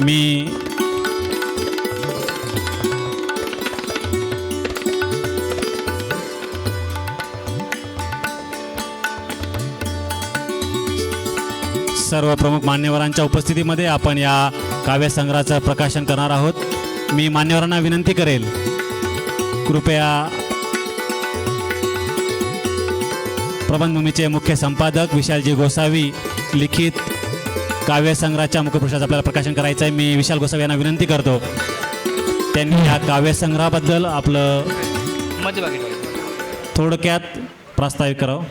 मी सर्व प्रमुख मान्यवरांच्या उपस्थितीमध्ये आपण या काव्यसंग्रहाचं प्रकाशन करणार आहोत. मी मान्यवरांना विनंती करेल कृपया प्रबंधभूमीचे मुख्य संपादक विशालजी गोसावी लिखित काव्यसंग्रहाच्या मुखपृष्ठाचं आपल्याला प्रकाशन करायचं आहे मी विशाल गोसावी यांना विनंती करतो. त्यांनी या काव्यसंग्रहाबद्दल आपलं थोडक्यात प्रास्ताविक करावं.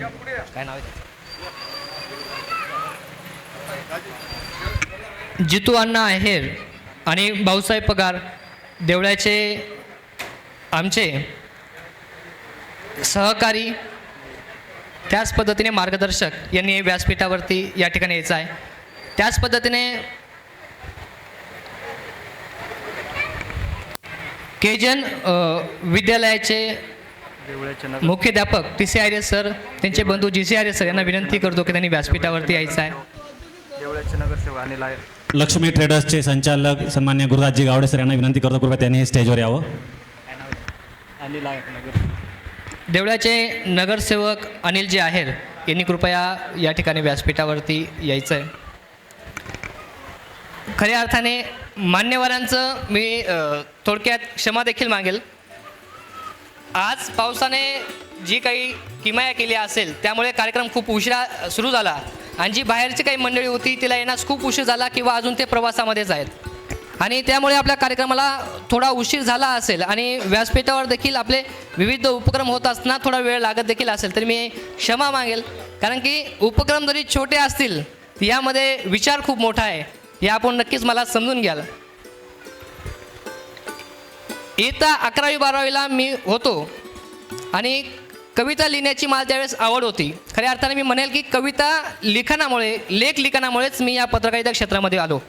काय नाव जितू अण्णा आहेर आणि भाऊसाहेब पगार देवळ्याचे आमचे सहकारी त्याच पद्धतीने मार्गदर्शक यांनी व्यासपीठावरती या ठिकाणी यायचं आहे. त्याच पद्धतीने केजन विद्यालयाचे मुख्याध्यापक T C R S sir त्यांचे बंधू G C R S sir यांना विनंती करतो की त्यांनी व्यासपीठावरती यायचं आहे. देवळाचे नगरसेवक अनिल आहे लक्ष्मी ट्रेडर्सचे संचालक सन्मान्य गुरुराजजी गावडे सर यांना विनंती करतो कृपया त्यांनी स्टेजवर यावं. अनिल आहे नगर देवळाचे नगरसेवक अनिल जे आहेर यांनी कृपया या ठिकाणी व्यासपीठावरती यायचं आहे. खऱ्या अर्थाने मान्यवरांचं मी थोडक्यात क्षमा देखील मागेल. आज पावसाने जी काही किमाया केली असेल त्यामुळे कार्यक्रम खूप उशिरा सुरू झाला. आणि जी बाहेरची काही मंडळी होती तिला येण्यास खूप उशीर झाला किंवा अजून ते प्रवासामध्येच आहेत. आणि त्यामुळे आपल्या कार्यक्रमाला थोडा उशीर झाला असेल आणि व्यासपीठावर देखील आपले विविध उपक्रम होत असताना थोडा वेळ लागत देखील असेल तर मी क्षमा मागेल. कारण की उपक्रम जरी छोटे असतील यामध्ये विचार खूप मोठा आहे. हे आपण नक्कीच मला समजून घ्याल. इयत्ता अकरावी बारावीला मी होतो आणि कविता लिहिण्याची मला त्यावेळेस आवड होती. खऱ्या अर्थाने मी म्हणेल की कविता लिखाणामुळे लेख लिखाणामुळेच मी या पत्रकारिता क्षेत्रामध्ये आलो.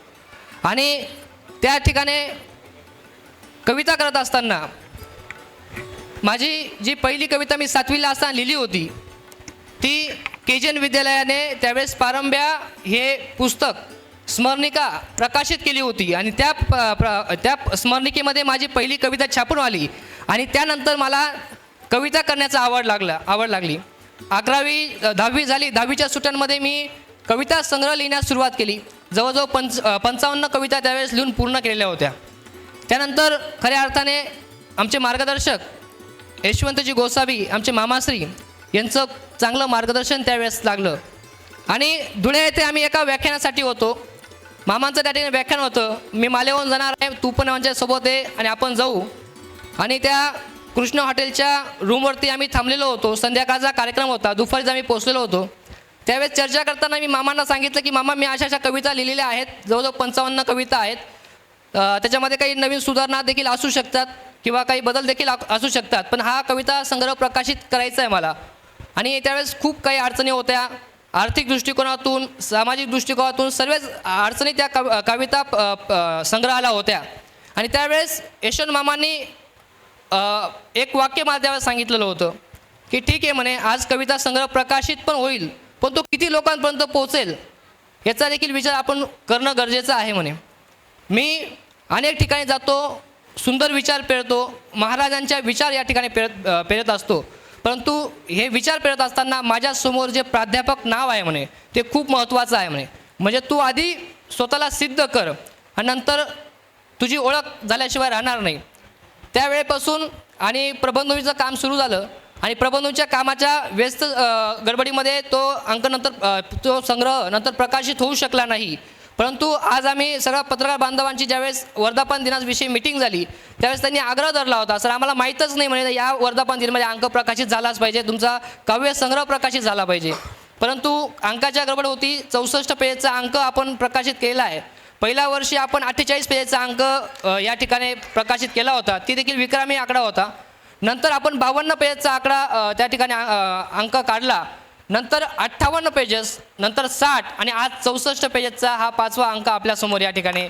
आणि त्या ठिकाणी कविता करत असताना माझी जी पहिली कविता मी सातवीला असताना लिहिली होती ती केजन विद्यालयाने त्यावेळेस पारंब्या हे पुस्तक स्मरणिका प्रकाशित केली होती आणि त्या प- प्र- त्या स्मरणिकेमध्ये माझी पहिली कविता छापून आली. आणि त्यानंतर मला कविता करण्याचा आवड लागला आवड लागली. अकरावी दहावी झाली. दहावीच्या सुट्ट्यांमध्ये मी कविता संग्रह लिहिण्यास सुरुवात केली. जवळजवळ पंच पंचावन्न कविता त्यावेळेस लिहून पूर्ण केलेल्या होत्या. त्यानंतर खऱ्या अर्थाने आमचे मार्गदर्शक यशवंतजी गोसावी आमचे मामाश्री यांचं चांगलं मार्गदर्शन त्यावेळेस लागलं. आणि धुळे येथे आम्ही एका व्याख्यानासाठी होतो. मामांचं त्या ठिकाणी व्याख्यान होतं. मी मालेवून जाणार आहे. तू पण आमच्यासोबत आहे आणि आपण जाऊ. आणि त्या कृष्ण हॉटेलच्या रूमवरती आम्ही थांबलेलो होतो. संध्याकाळचा कार्यक्रम होता. दुपारीच आम्ही पोचलेलो होतो. त्यावेळेस चर्चा करताना मी मामांना सांगितलं की मामा मी अशा अशा कविता लिहिलेल्या आहेत. जवळजवळ पंचावन्न कविता आहेत. त्याच्यामध्ये काही नवीन सुधारणा देखील असू शकतात किंवा काही बदल देखील असू शकतात. पण हा कविता संग्रह प्रकाशित करायचा आहे मला. आणि त्यावेळेस खूप काही अडचणी होत्या. आर्थिक दृष्टिकोनातून सामाजिक दृष्टिकोनातून सर्वच अडचणी त्या कव कविता प- संग्रहाला होत्या. आणि त्यावेळेस यशवंत मामांनी एक वाक्य मला त्यावेळेस सांगितलेलं होतं की ठीक आहे म्हणे आज कविता संग्रह प्रकाशित पण होईल पण तो किती लोकांपर्यंत पोहोचेल याचा देखील विचार आपण करणं गरजेचं आहे म्हणे. मी अनेक ठिकाणी जातो सुंदर विचार पेरतो महाराजांच्या विचार या ठिकाणी पेरत पेरत असतो परंतु हे विचार पेरत असताना माझ्यासमोर जे प्राध्यापक नाव आहे म्हणे ते खूप महत्त्वाचं आहे म्हणे. म्हणजे तू आधी स्वतःला सिद्ध कर आणि नंतर तुझी ओळख झाल्याशिवाय राहणार नाही. त्यावेळेपासून आणि प्रबंधवीचं काम सुरू झालं आणि प्रबंधूच्या कामाच्या व्यस्त गडबडीमध्ये तो अंक नंतर तो संग्रह नंतर प्रकाशित होऊ शकला नाही. परंतु आज आम्ही सगळ्या पत्रकार बांधवांची ज्यावेळेस वर्धापन दिनाविषयी मिटिंग झाली त्यावेळेस त्यांनी आग्रह धरला होता सर आम्हाला माहीतच नाही म्हणे या वर्धापन दिनामध्ये अंक प्रकाशित झालाच पाहिजे तुमचा काव्य संग्रह प्रकाशित झाला पाहिजे. परंतु अंकाच्या गडबड होती चौसष्ट पेजचा अंक आपण प्रकाशित केला आहे. पहिल्या वर्षी आपण अठ्ठेचाळीस पेजचा अंक या ठिकाणी प्रकाशित केला होता ती देखील विक्रमी आकडा होता. नंतर आपण बावन्न पेजचा आकडा त्या ठिकाणी अंक काढला. नंतर अठ्ठावन्न पेजेस नंतर साठ आणि आज चौसष्ट पेजेसचा हा पाचवा अंक आपल्यासमोर या ठिकाणी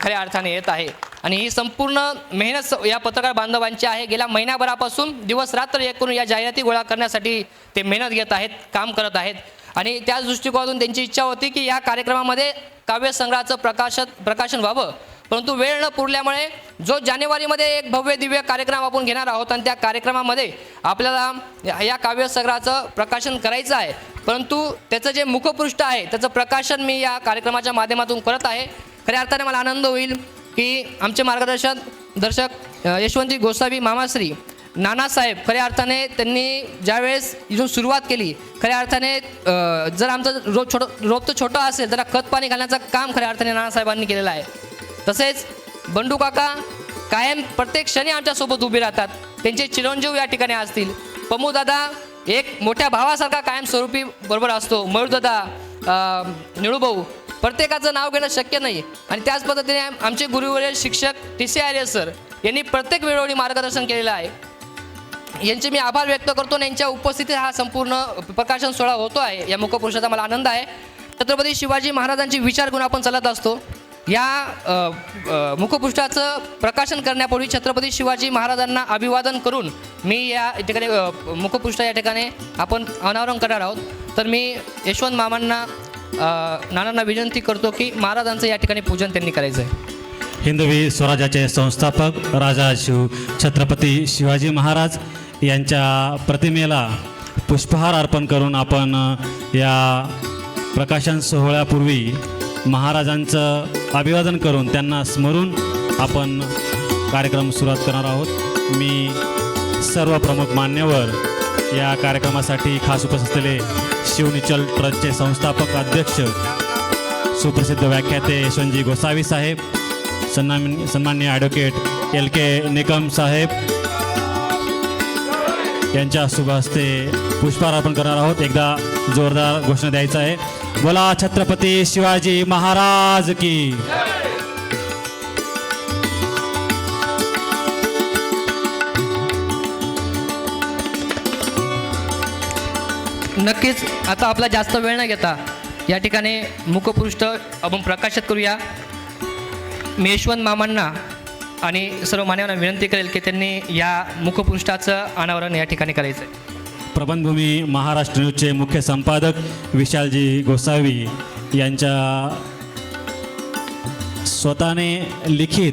खऱ्या अर्थाने येत आहे. आणि ही संपूर्ण मेहनत या पत्रकार बांधवांची आहे. गेल्या महिन्याभरापासून दिवस रात्र एक करून या जाहिराती गोळा करण्यासाठी ते मेहनत घेत आहेत काम करत आहेत. आणि त्याच दृष्टिकोनातून त्यांची इच्छा होती की या कार्यक्रमामध्ये काव्यसंग्रहाचं प्रकाशन प्रकाशन व्हावं. परंतु वेळ न पुरल्यामुळे जो जानेवारीमध्ये एक भव्य दिव्य कार्यक्रम आपण घेणार आहोत आणि त्या कार्यक्रमामध्ये आपल्याला या- काव्यसंग्रहाचं प्रकाशन करायचं आहे. परंतु त्याचं जे मुखपृष्ठ आहे त्याचं प्रकाशन मी या कार्यक्रमाच्या माध्यमातून करत आहे. खऱ्या अर्थाने मला आनंद होईल की आमचे मार्गदर्शक दर्शक अ, यशवंतजी गोसावी मामाश्री नानासाहेब खऱ्या अर्थाने त्यांनी ज्यावेळेस इथून सुरुवात केली खऱ्या अर्थाने जर आमचं रोप छोटं रोप तर छोटं असेल त्याला खत पाणी घालण्याचं काम खऱ्या अर्थाने नानासाहेबांनी केलेलं आहे. तसेच बंडू काका कायम प्रत्येक क्षणी आमच्यासोबत उभे राहतात. त्यांचे चिरंजीव या ठिकाणी असतील. दादा एक मोठ्या भावासारखा कायम स्वरूपी बरोबर असतो. मयूरदादा निळूभाऊ प्रत्येकाचं नाव घेणं शक्य नाही आणि त्याच पद्धतीने आमचे गुरुवरील शिक्षक टी सी आर्य सर यांनी प्रत्येक वेळोवेळी मार्गदर्शन केलेलं आहे. यांचे मी आभार व्यक्त करतो आणि यांच्या उपस्थितीत हा संपूर्ण प्रकाशन सोहळा होतो आहे. या मुखपुरुषाचा मला आनंद आहे. छत्रपती शिवाजी महाराजांची विचार घेऊन आपण चालत असतो. या मुखपृष्ठाचं प्रकाशन करण्यापूर्वी छत्रपती शिवाजी महाराजांना अभिवादन करून मी या ठिकाणी मुखपृष्ठ या ठिकाणी आपण अनावरण करणार आहोत. तर मी यशवंत मामांना नानांना विनंती करतो की महाराजांचं या ठिकाणी पूजन त्यांनी करायचं आहे हिंदवी स्वराज्याचे संस्थापक राजा शिव छत्रपती शिवाजी महाराज यांच्या प्रतिमेला पुष्पहार अर्पण करून आपण या प्रकाशन सोहळ्यापूर्वी महाराजांचं अभिवादन करून त्यांना स्मरून आपण कार्यक्रम सुरुवात करणार आहोत. मी सर्व प्रमुख मान्यवर या कार्यक्रमासाठी खास उपस्थित असलेले शिवनिचल ट्रस्टचे संस्थापक अध्यक्ष सुप्रसिद्ध व्याख्याते यशवंतजी गोसावी साहेब सन्मान सन्मान्य ॲडव्होकेट एल के निकम साहेब यांच्या शुभ हस्ते पुष्पहार अर्पण करणार आहोत. एकदा जोरदार घोषणा द्यायचा आहे. बोला छत्रपती शिवाजी महाराज की. नक्कीच आता आपला जास्त वेळ न घेता या ठिकाणी मुखपृष्ठ आपण प्रकाशित करूया. मी यशवंत मामांना आणि सर्व मान्यवांना विनंती करेल की त्यांनी या मुखपृष्ठाचं अनावरण या ठिकाणी करायचं आहे प्रबंधभूमी महाराष्ट्र न्यूजचे मुख्य संपादक विशालजी गोसावी यांच्या स्वतःने लिखित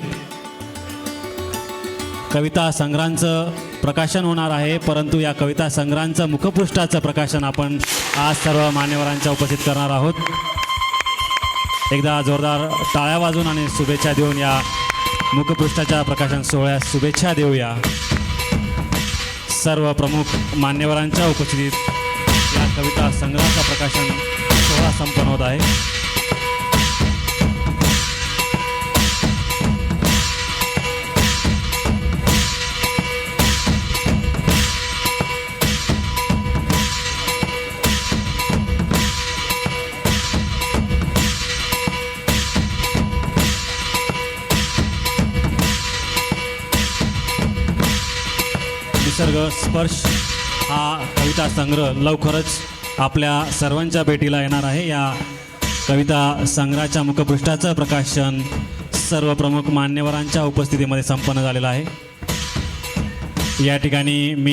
कविता संग्रहांचं प्रकाशन होणार आहे. परंतु या कविता संग्रहांचं मुखपृष्ठाचं प्रकाशन आपण आज सर्व मान्यवरांच्या उपस्थित करणार आहोत. एकदा जोरदार टाळ्या वाजून आणि शुभेच्छा देऊन या मुखपृष्ठाच्या प्रकाशन सोहळ्यास शुभेच्छा देऊया. सर्व प्रमुख मान्यवरांच्या उपस्थितीत या कविता संग्रहाचा प्रकाशन सोहळा संपन्न होत आहे. निसर्ग स्पर्श हा कविता संग्रह लवकरच आपल्या सर्वांच्या भेटीला येणार आहे. या कविता संग्रहाच्या मुखपृष्ठाचं प्रकाशन सर्व प्रमुख मान्यवरांच्या उपस्थितीमध्ये संपन्न झालेलं आहे. या ठिकाणी मी